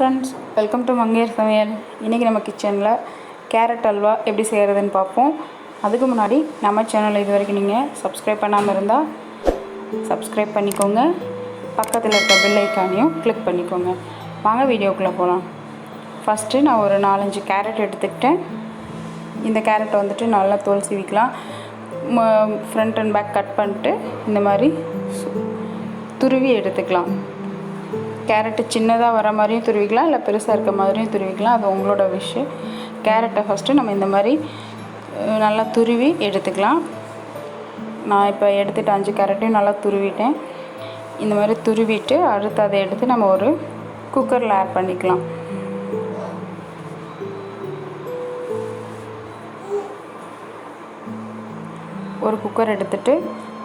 Friends welcome to மங்கையர் சமையல் இன்றைக்கி நம்ம கிச்சனில் கேரட் அல்வா எப்படி செய்கிறதுன்னு பார்ப்போம். அதுக்கு முன்னாடி நம்ம சேனலை இது வரைக்கும் நீங்கள் சப்ஸ்கிரைப் பண்ணாமல் இருந்தால் சப்ஸ்கிரைப் பண்ணிக்கோங்க. பக்கத்தில் இருக்க பெல் ஐக்கானையும் கிளிக் பண்ணிக்கோங்க. வாங்க வீடியோக்குள்ளே போகலாம் ஃபஸ்ட்டு நான் ஒரு நாலஞ்சு கேரட் எடுத்துக்கிட்டேன். இந்த கேரட் வந்துட்டு நல்லா தோல் சீவிக்கலாம். ஃப்ரண்ட் அண்ட் பேக் கட் பண்ணிட்டு இந்த மாதிரி சு- துருவி எடுத்துக்கலாம். கேரட்டு சின்னதாக வர மாதிரியும் துருவிக்கலாம் இல்லை பெருசாக இருக்க மாதிரியும் துருவிக்கலாம். அது உங்களோட விஷயம் கேரட்டை ஃபஸ்ட்டு நம்ம இந்த மாதிரி நல்லா துருவி எடுத்துக்கலாம். நான் இப்போ எடுத்துகிட்டு அஞ்சு கேரட்டையும் நல்லா துருவிட்டேன். இந்த மாதிரி துருவிட்டு அடுத்து அதை எடுத்து நம்ம ஒரு குக்கரில் ஆட் பண்ணிக்கலாம். ஒரு குக்கர் எடுத்துகிட்டு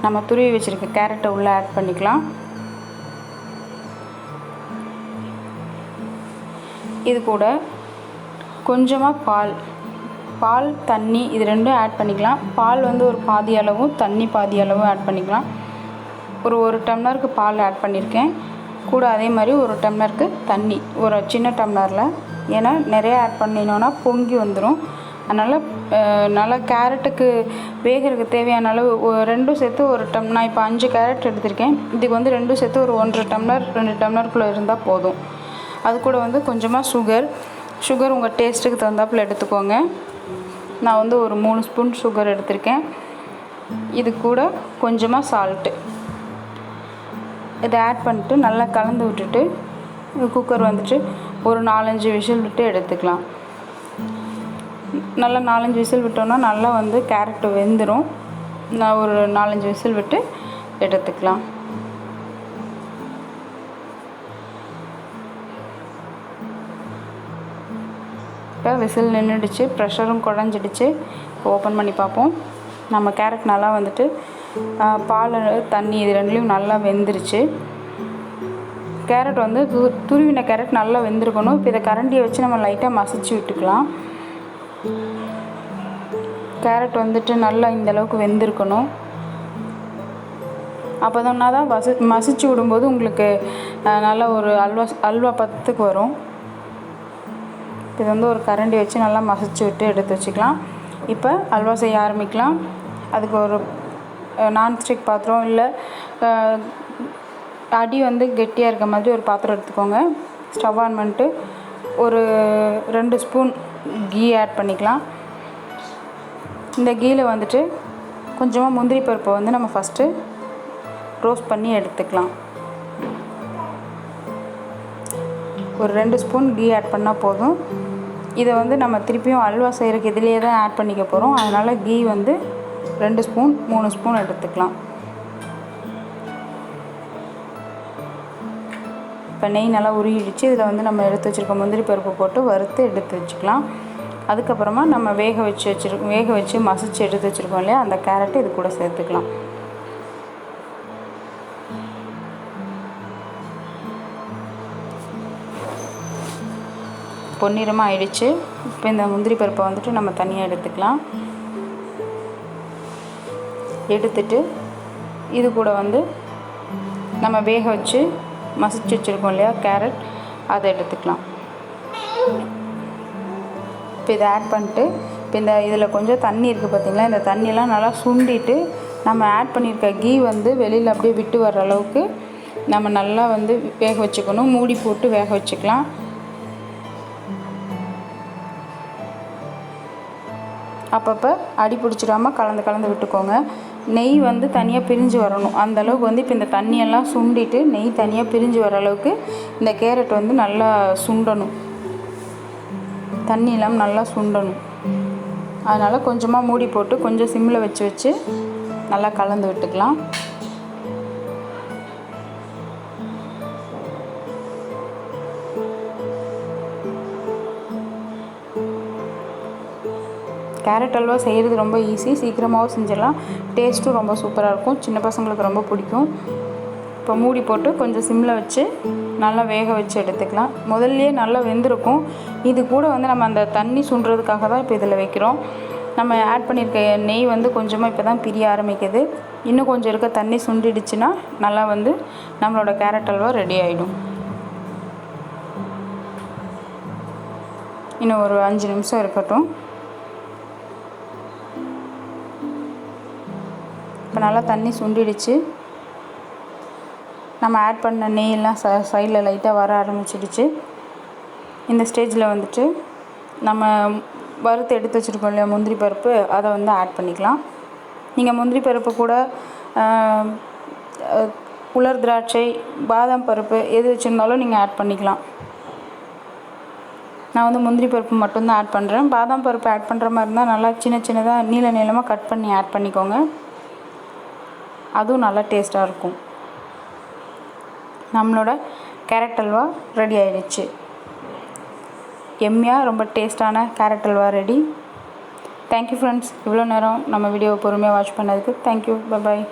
நம்ம துருவி வச்சுருக்க கேரட்டை உள்ளே ஆட் பண்ணிக்கலாம். இது கூட கொஞ்சமாக பால். பால் தண்ணி இது ரெண்டும் ஆட் பண்ணிக்கலாம். பால் வந்து ஒரு பாதி அளவும் தண்ணி பாதி அளவும் ஆட் பண்ணிக்கலாம். ஒரு ஒரு டம்ளருக்கு பால் ஆட் பண்ணியிருக்கேன் கூட அதே மாதிரி ஒரு டம்ளருக்கு தண்ணி. ஒரு சின்ன டம்ளரில். ஏன்னா நிறைய ஆட் பண்ணினோன்னா பொங்கி வந்துடும் அதனால் நல்லா கேரட்டுக்கு வேகிறதுக்கு தேவையான அளவு ரெண்டும் சேர்த்து ஒரு டம் நான் இப்போ அஞ்சு கேரட் எடுத்திருக்கேன். இதுக்கு வந்து ரெண்டும் சேர்த்து ஒரு ஒன்றரை டம்ளர் ரெண்டு டம்ளருக்குள்ளே இருந்தால் போதும். அது கூட வந்து கொஞ்சமாக சுகர் சுகர் உங்கள் டேஸ்ட்டுக்கு தகுந்தாப்புல எடுத்துக்கோங்க. நான் வந்து ஒரு மூணு ஸ்பூன் சுகர் எடுத்திருக்கேன். இது கூட கொஞ்சமாக சால்ட்டு இதை ஆட் பண்ணிட்டு நல்லா கலந்து விட்டுட்டு குக்கர் வந்துட்டு ஒரு நாலஞ்சு விசில் விட்டு எடுத்துக்கலாம். நல்லா நாலஞ்சு விசில் விட்டோன்னா நல்லா வந்து கேரட் வெந்துடும் நான் ஒரு நாலஞ்சு விசில் விட்டு எடுத்துக்கலாம். இப்போ விசில் நின்றுடுச்சு ப்ரெஷரும் குழஞ்சிடுச்சு இப்போ ஓப்பன் பண்ணி பார்ப்போம். நம்ம கேரட் நல்லா வந்துட்டு பால் தண்ணி இது ரெண்டுலேயும் நல்லா வெந்துருச்சு. கேரட் வந்து து துருவின கேரட் நல்லா வெந்திருக்கணும். இப்போ இதை கரண்டியை வச்சு நம்ம லைட்டாக மசிச்சு விட்டுக்கலாம். கேரட் வந்துட்டு நல்லா இந்த அளவுக்கு வெந்திருக்கணும். அப்போ தான் மசி மசிச்சு விடும்போது உங்களுக்கு நல்ல ஒரு அல்வா அல்வா பத்துக்கு வரும். இது வந்து ஒரு கரண்டி வச்சு நல்லா மசிச்சு விட்டு எடுத்து வச்சுக்கலாம். இப்போ அல்வா செய்ய ஆரம்பிக்கலாம். அதுக்கு ஒரு நான்ஸ்டிக் பாத்திரம் இல்லை அடி வந்து கெட்டியாக இருக்க மாதிரி ஒரு பாத்திரம் எடுத்துக்கோங்க. ஸ்டவ் ஆன் பண்ணிட்டு ஒரு ரெண்டு ஸ்பூன் கீ ஆட் பண்ணிக்கலாம். இந்த கீயில் வந்துட்டு கொஞ்சமாக முந்திரி பருப்பை வந்து நம்ம ஃபஸ்ட்டு ரோஸ்ட் பண்ணி எடுத்துக்கலாம். ஒரு ரெண்டு ஸ்பூன் கீ ஆட் பண்ணால் போதும். இதை வந்து நம்ம திருப்பியும் அல்வா செய்கிறக்கு இதிலேயே தான் ஆட் பண்ணிக்க போகிறோம் அதனால் கீ வந்து ரெண்டு ஸ்பூன் மூணு ஸ்பூன் எடுத்துக்கலாம். இப்போ நெய் நல்லா உருகிடுச்சு. இதில் வந்து நம்ம எடுத்து வச்சுருக்க முந்திரி பருப்பு போட்டு வறுத்து எடுத்து வச்சுக்கலாம். அதுக்கப்புறமா நம்ம வேக வச்சு வச்சுருக்கோம் வேக வச்சு மசிச்சு எடுத்து வச்சுருக்கோம் இல்லையா? அந்த கேரட்டு இது கூட சேர்த்துக்கலாம். பொன்னிறமாக ஆயிடுச்சு. இப்போ இந்த முந்திரி பருப்பை வந்துட்டு நம்ம தனியாக எடுத்துக்கலாம். எடுத்துட்டு இது கூட வந்து நம்ம வேக வச்சு மசிச்சு வச்சுருக்கோம் இல்லையா கேரட் அதை எடுத்துக்கலாம். இப்போ இதை ஆட் பண்ணிட்டு இப்போ இந்த இதில் கொஞ்சம் தண்ணி இருக்குது பார்த்திங்களா இந்த தண்ணியெல்லாம் நல்லா சுண்டிட்டு நம்ம ஆட் பண்ணியிருக்க கீ வந்து வெளியில் அப்படியே விட்டு வர்ற அளவுக்கு நம்ம நல்லா வந்து வேக வச்சுக்கணும். மூடி போட்டு வேக வச்சுக்கலாம். அப்பப்போ அடி பிடிச்சிடாம கலந்து கலந்து விட்டுக்கோங்க. நெய் வந்து தனியாக பிரிஞ்சு வரணும். அந்த அளவுக்கு வந்து இப்போ இந்த தண்ணியெல்லாம் சுண்டிட்டு நெய் தனியாக பிரிஞ்சு வர அளவுக்கு இந்த கேரட் வந்து நல்லா சுண்டணும். தண்ணி இல்லாமல் நல்லா சுண்டணும். அதனால் கொஞ்சமாக மூடி போட்டு கொஞ்சம் சிம்மில் வச்சு வச்சு நல்லா கலந்து விட்டுக்கலாம். கேரட் அல்வா செய்கிறது ரொம்ப ஈஸி சீக்கிரமாகவும் செஞ்சிடலாம். டேஸ்ட்டும் ரொம்ப சூப்பராக இருக்கும். சின்ன பசங்களுக்கு ரொம்ப பிடிக்கும். இப்போ மூடி போட்டு கொஞ்சம் சிம்மில் வச்சு நல்லா வேக வச்சு எடுத்துக்கலாம். முதல்லையே நல்லா வெந்திருக்கும். இது கூட வந்து நம்ம அந்த தண்ணி சுண்டுறதுக்காக தான் இப்போ இதில் வைக்கிறோம். நம்ம ஆட் பண்ணியிருக்க நெய் வந்து கொஞ்சமாக இப்போ தான் பிரிய ஆரம்பிக்குது. இன்னும் கொஞ்சம் இருக்க தண்ணி சுண்டிடுச்சுன்னா நல்லா வந்து நம்மளோட கேரட் அல்வா ரெடி ஆகிடும் இன்னும் ஒரு அஞ்சு நிமிஷம் இருக்கட்டும். நல்லா தண்ணி சுண்டிடுச்சு. நம்ம ஆட் பண்ண நெய்யெல்லாம் ச சைடில் லைட்டாக வர ஆரம்பிச்சிடுச்சு. இந்த ஸ்டேஜில் வந்துட்டு நம்ம வறுத்து எடுத்து வச்சுருக்கோம் இல்லையா முந்திரி பருப்பு அதை வந்து ஆட் பண்ணிக்கலாம். நீங்கள் முந்திரி பருப்பு கூட உலர் திராட்சை பாதாம் பருப்பு எது வச்சுருந்தாலும் நீங்கள் ஆட் பண்ணிக்கலாம். நான் வந்து முந்திரி பருப்பு மட்டும்தான் ஆட் பண்ணுறேன் பாதாம் பருப்பு ஆட் பண்ணுற மாதிரி இருந்தால் நல்லா சின்ன சின்னதாக நீள நீளமாக கட் பண்ணி ஆட் பண்ணிக்கோங்க. அதுவும் நல்லா டேஸ்ட்டாக இருக்கும். நம்மளோட கேரட் அல்வா ரெடி ஆயிடுச்சு. எம்மியாக ரொம்ப டேஸ்டான carrot halwa ready thank you friends இவ்வளோ நேரம் நம்ம வீடியோவை பொறுமையாக வாட்ச் பண்ணதுக்கு தேங்க்யூ பாய்